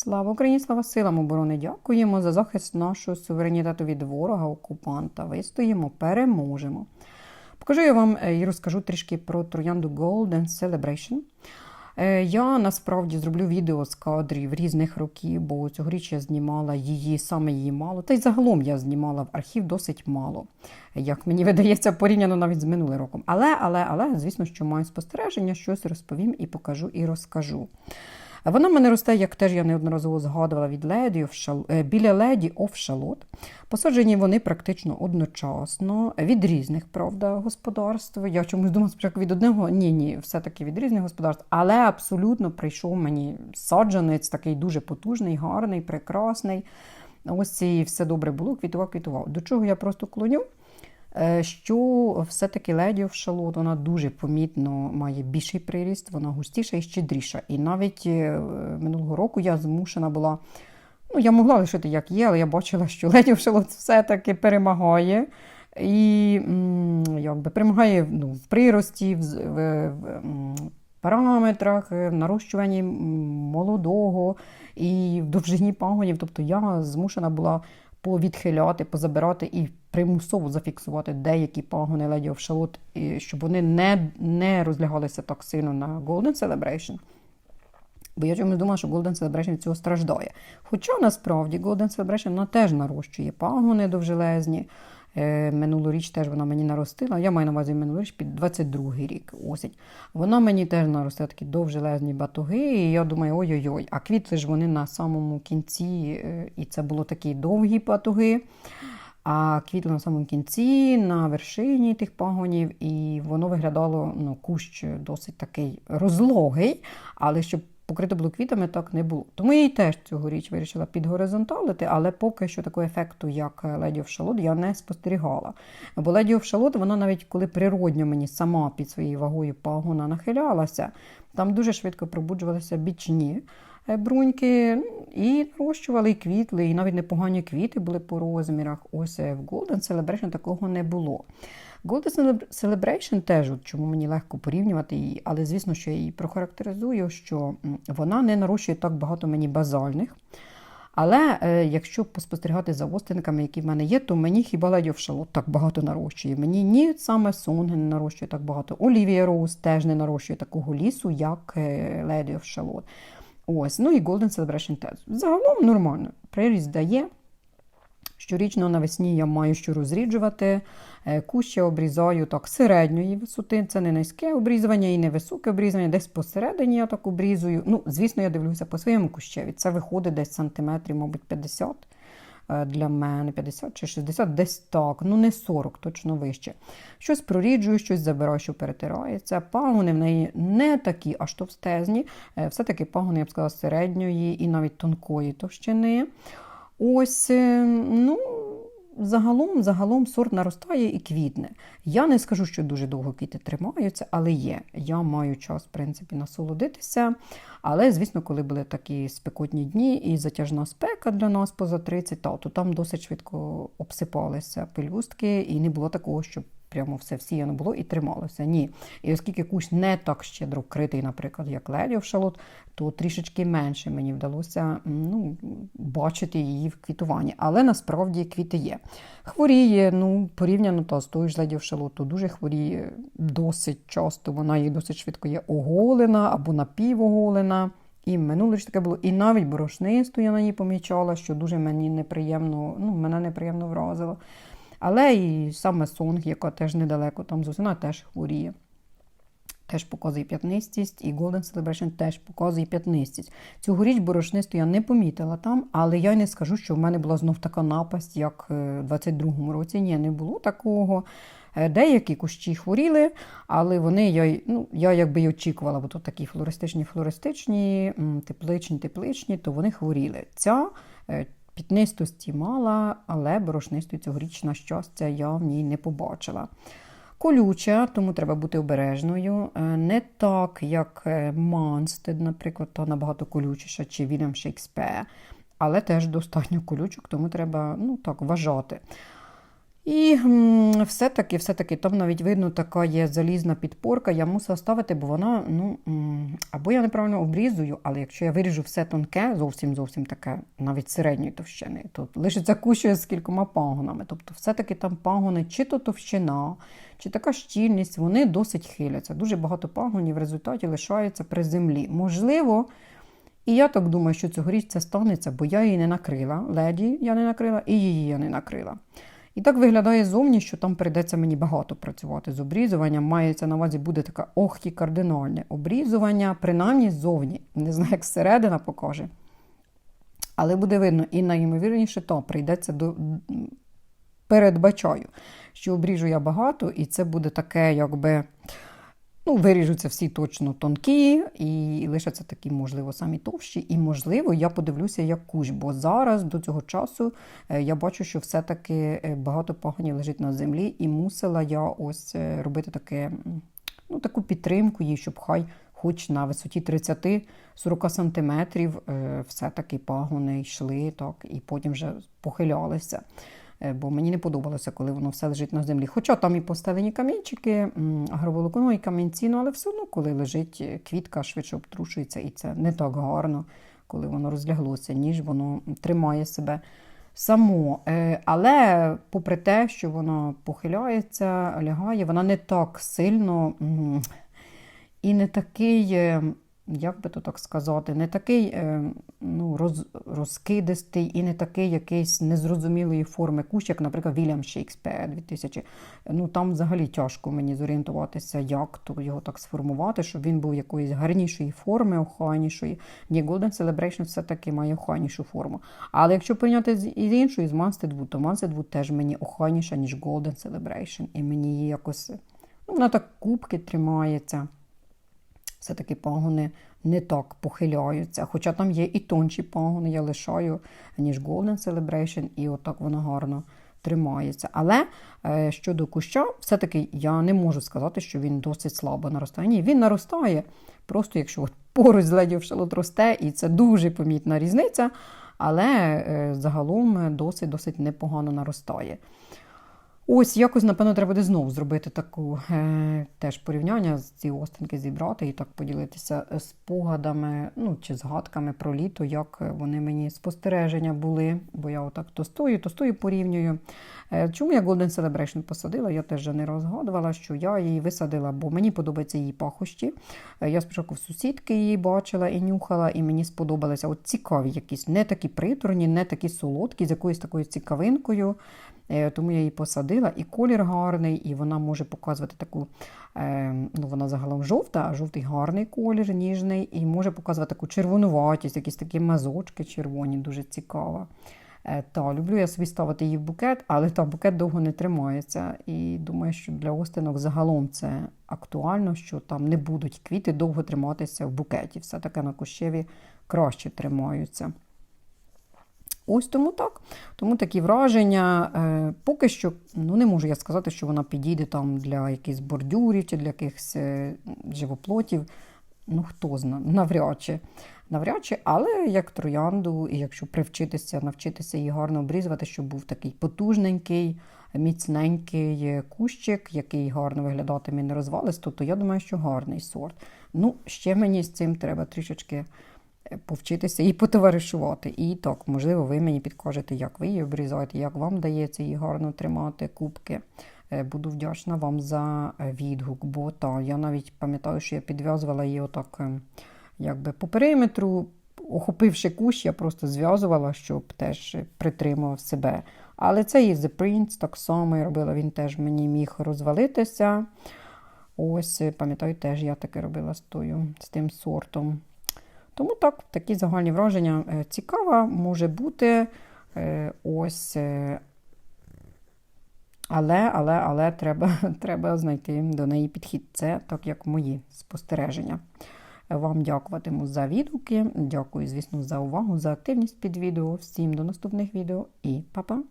Слава Україні, слава силам оборони! Дякуємо за захист нашого суверенітету від ворога, окупанта. Вистоїмо, переможемо. Покажу я вам е, і розкажу трішки про троянду Golden Celebration. Е, Я насправді зроблю відео з кадрів різних років, бо цьогоріч я знімала її, саме її мало. Та й загалом я знімала в архів досить мало, як мені видається, порівняно навіть з минулим роком. Але, але, але, звісно, що маю спостереження, щось розповім і покажу і розкажу. Вона в мене росте, як теж я неодноразово згадувала від of Shal... е, біля of Shalot. Посаджені вони практично одночасно, від різних, правда, господарств. Я чомусь думала спочатку від одного, ні, ні, все-таки від різних господарств, але абсолютно прийшов мені саджанець, такий дуже потужний, гарний, прекрасний. Ось і все добре було, квітував, квітував. До чого я просто клоню? Е, що все-таки леді в шалот, вона дуже помітно має більший приріст, вона густіша і щедріша. І навіть е, минулого року я змушена була, ну я могла лишити як є, але я бачила, що леді в шалот все-таки перемагає. І якби перемагає ну, в прирості, в, з- в, в параметрах, е, в нарощуванні молодого і в довжині пагонів. Тобто я змушена була повідхиляти, позабирати і примусово зафіксувати деякі пагони леді of Шалот, щоб вони не, не розлягалися так сильно на Golden Celebration. Бо я чомусь думала, що Golden Celebration цього страждає. Хоча насправді Golden Celebration вона теж нарощує пагони довжелезні. Е, Минулоріч теж вона мені наростила. Я маю на увазі минулоріч під 22-й рік осінь. Вона мені теж наростила такі довжелезні батуги. І я думаю, ой-ой-ой, а квітли ж вони на самому кінці, е, і це було такі довгі батуги. А квітли на самому кінці, на вершині тих пагонів, і воно виглядало ну, кущ досить такий розлогий, але щоб покрито було квітами, так не було. Тому я її теж цьогоріч вирішила підгоризонталити, але поки що такого ефекту, як Lady of Шалот, я не спостерігала. Бо Lady of Шалот, вона навіть коли природньо мені сама під своєю вагою пагона нахилялася, там дуже швидко пробуджувалися бічні бруньки ну, і нарощували і квітли, і навіть непогані квіти були по розмірах. Ось е, в Golden Celebration такого не було. Golden Celebration теж, от чому мені легко порівнювати її, але звісно, що я її прохарактеризую, що вона не нарощує так багато мені базальних. Але е, якщо поспостерігати за остинками, які в мене є, то мені хіба Lady of так багато нарощує. Мені ні саме Сонг не нарощує так багато. Олівія Роуз теж не нарощує такого лісу, як е, of Shalot. Ось, ну і Golden Celebration Test. Загалом нормально. Приріст дає. Щорічно навесні я маю що розріджувати. Кущі Кущ я обрізаю так середньої висоти. Це не низьке обрізування і не високе обрізування, десь посередині я так обрізую. Ну, звісно, я дивлюся по своєму кущеві. Це виходить десь сантиметрів, мабуть, 50 е, для мене, 50 чи 60, десь так, ну не 40, точно вище. Щось проріджую, щось забираю, що перетирається. Пагони в неї не такі аж товстезні, е, все-таки пагони, я б сказала, середньої і навіть тонкої товщини. Ось, е, ну, загалом, загалом сорт наростає і квітне. Я не скажу, що дуже довго квіти тримаються, але є. Я маю час, в принципі, насолодитися. Але, звісно, коли були такі спекотні дні і затяжна спека для нас поза 30, та, то там досить швидко обсипалися пелюстки, і не було такого, щоб прямо все всіяно було і трималося. Ні. І оскільки кущ не так щедро вкритий, наприклад, як Леді в шалот, то трішечки менше мені вдалося ну, бачити її в квітуванні. Але насправді квіти є. Хворіє, ну, порівняно та, з тою ж Леді в шалот, то дуже хворіє досить часто. Вона їй досить швидко є оголена або напівоголена. І минуле ж таке було, і навіть борошнисту я на ній помічала, що дуже мені неприємно, ну, мене неприємно вразило. Але і саме Сонг, яка теж недалеко там зовсім, вона теж хворіє. Теж показує п'ятнистість, і Golden Celebration теж показує п'ятнистість. Цьогоріч борошнисту я не помітила там, але я й не скажу, що в мене була знов така напасть, як е, в 22-му році. Ні, не було такого. Е, Деякі кущі хворіли, але вони я, ну, я якби й очікувала, бо тут такі флористичні, флористичні, тепличні, тепличні, то вони хворіли. Ця е, пітнистості мала, але борошнисту цьогоріч, на щастя, я в ній не побачила. Колюча, тому треба бути обережною. Е, Не так, як Манстед, наприклад, та набагато колючіша, чи Вільям Шейкспе, але теж достатньо колючок, тому треба ну, так, вважати. І все-таки, все-таки там навіть видно, така є залізна підпорка. Я мусила ставити, бо вона, ну, або я неправильно обрізую, але якщо я виріжу все тонке, зовсім зовсім таке, навіть середньої товщини, то лишиться куща з кількома пагонами. Тобто, все-таки там пагони, чи то товщина, чи така щільність, вони досить хиляться. Дуже багато пагонів в результаті лишаються при землі. Можливо. І я так думаю, що цьогоріч це станеться, бо я її не накрила. Леді я не накрила, і її я не накрила. І так виглядає зовні, що там прийдеться мені багато працювати з обрізуванням. Мається на увазі буде таке охті кардинальне обрізування, принаймні ззовні. Не знаю, як зсередина покаже. Але буде видно, і найімовірніше, то прийдеться до. Передбачаю, що обріжу я багато, і це буде таке, якби. Ну, виріжуться всі точно тонкі, і лишаться такі, можливо, самі товщі. І, можливо, я подивлюся як кущ, бо зараз до цього часу е, я бачу, що все-таки е, багато пагонів лежить на землі, і мусила я ось е, робити таке, ну, таку підтримку їй, щоб хай хоч на висоті 30-40 сантиметрів все-таки пагони йшли, так, і потім вже похилялися. Е, бо мені не подобалося, коли воно все лежить на землі. Хоча там і постелені камінчики, агроволокно і камінці, ну, але все одно, коли лежить е, квітка, швидше обтрушується, і це не так гарно, коли воно розляглося, ніж воно тримає себе само. Е, але, попри те, що воно похиляється, лягає, вона не так сильно і не такий як би то так сказати, не такий е, ну, роз, розкидистий і не такий якийсь незрозумілої форми кущ, як, наприклад, Вільям Шекспір 2000. Ну там взагалі тяжко мені зорієнтуватися, як то його так сформувати, щоб він був якоїсь гарнішої форми, охайнішої. Ні, Golden Celebration все-таки має охайнішу форму. Але якщо прийняти з іншої, з Monstead Wood, то Monstead Wood теж мені охайніша, ніж Golden Celebration. І мені її якось ну, вона так кубки тримається все-таки пагони не так похиляються. Хоча там є і тонші пагони, я лишаю, ніж Golden Celebration, і отак воно гарно тримається. Але е, щодо куща, все-таки я не можу сказати, що він досить слабо наростає. Ні, він наростає, просто якщо от поруч з ледів шалот росте, і це дуже помітна різниця, але е, загалом досить-досить непогано наростає. Ось якось, напевно, треба буде знову зробити таку е, теж порівняння ці остинки зібрати і так поділитися спогадами, ну чи згадками про літо, як вони мені спостереження були. Бо я отак то стою, то стою порівнюю. Е, чому я Golden Celebration посадила? Я теж не розгадувала, що я її висадила, бо мені подобаються її пахощі. Е, я спочатку в сусідки її бачила і нюхала, і мені сподобалися от цікаві якісь, не такі приторні, не такі солодкі, з якоюсь такою цікавинкою. Е, тому я її посадила, і колір гарний, і вона може показувати таку, е, ну вона загалом жовта, а жовтий гарний колір, ніжний, і може показувати таку червонуватість, якісь такі мазочки червоні, дуже цікаво. Е, та, люблю я собі ставити її в букет, але та букет довго не тримається. І думаю, що для остинок загалом це актуально, що там не будуть квіти довго триматися в букеті. Все таки на кущеві краще тримаються. Ось тому так. Тому такі враження. Е, поки що ну не можу я сказати, що вона підійде там для якихось бордюрів чи для якихось е, живоплотів. Ну, хто знає, навряд чи. Навряд чи, але як троянду, і якщо привчитися, навчитися її гарно обрізувати, щоб був такий потужненький, міцненький кущик, який гарно виглядатиме і не розвалисто, то я думаю, що гарний сорт. Ну, ще мені з цим треба трішечки повчитися і потоваришувати. І так, можливо, ви мені підкажете, як ви її обрізаєте, як вам дається її гарно тримати кубки. Е, буду вдячна вам за е, відгук, бо та, я навіть пам'ятаю, що я підв'язувала її отак е, якби по периметру, охопивши кущ, я просто зв'язувала, щоб теж притримував себе. Але це і The Prince так само я робила, він теж мені міг розвалитися. Ось, пам'ятаю, теж я таке робила з, тою, з тим сортом. Тому так, такі загальні враження е, цікава може бути. Е, ось, е, Але але, але треба треба знайти до неї підхід. Це так, як мої спостереження. Вам дякуватиму за відгуки. Дякую, звісно, за увагу, за активність під відео. Всім до наступних відео і па-па!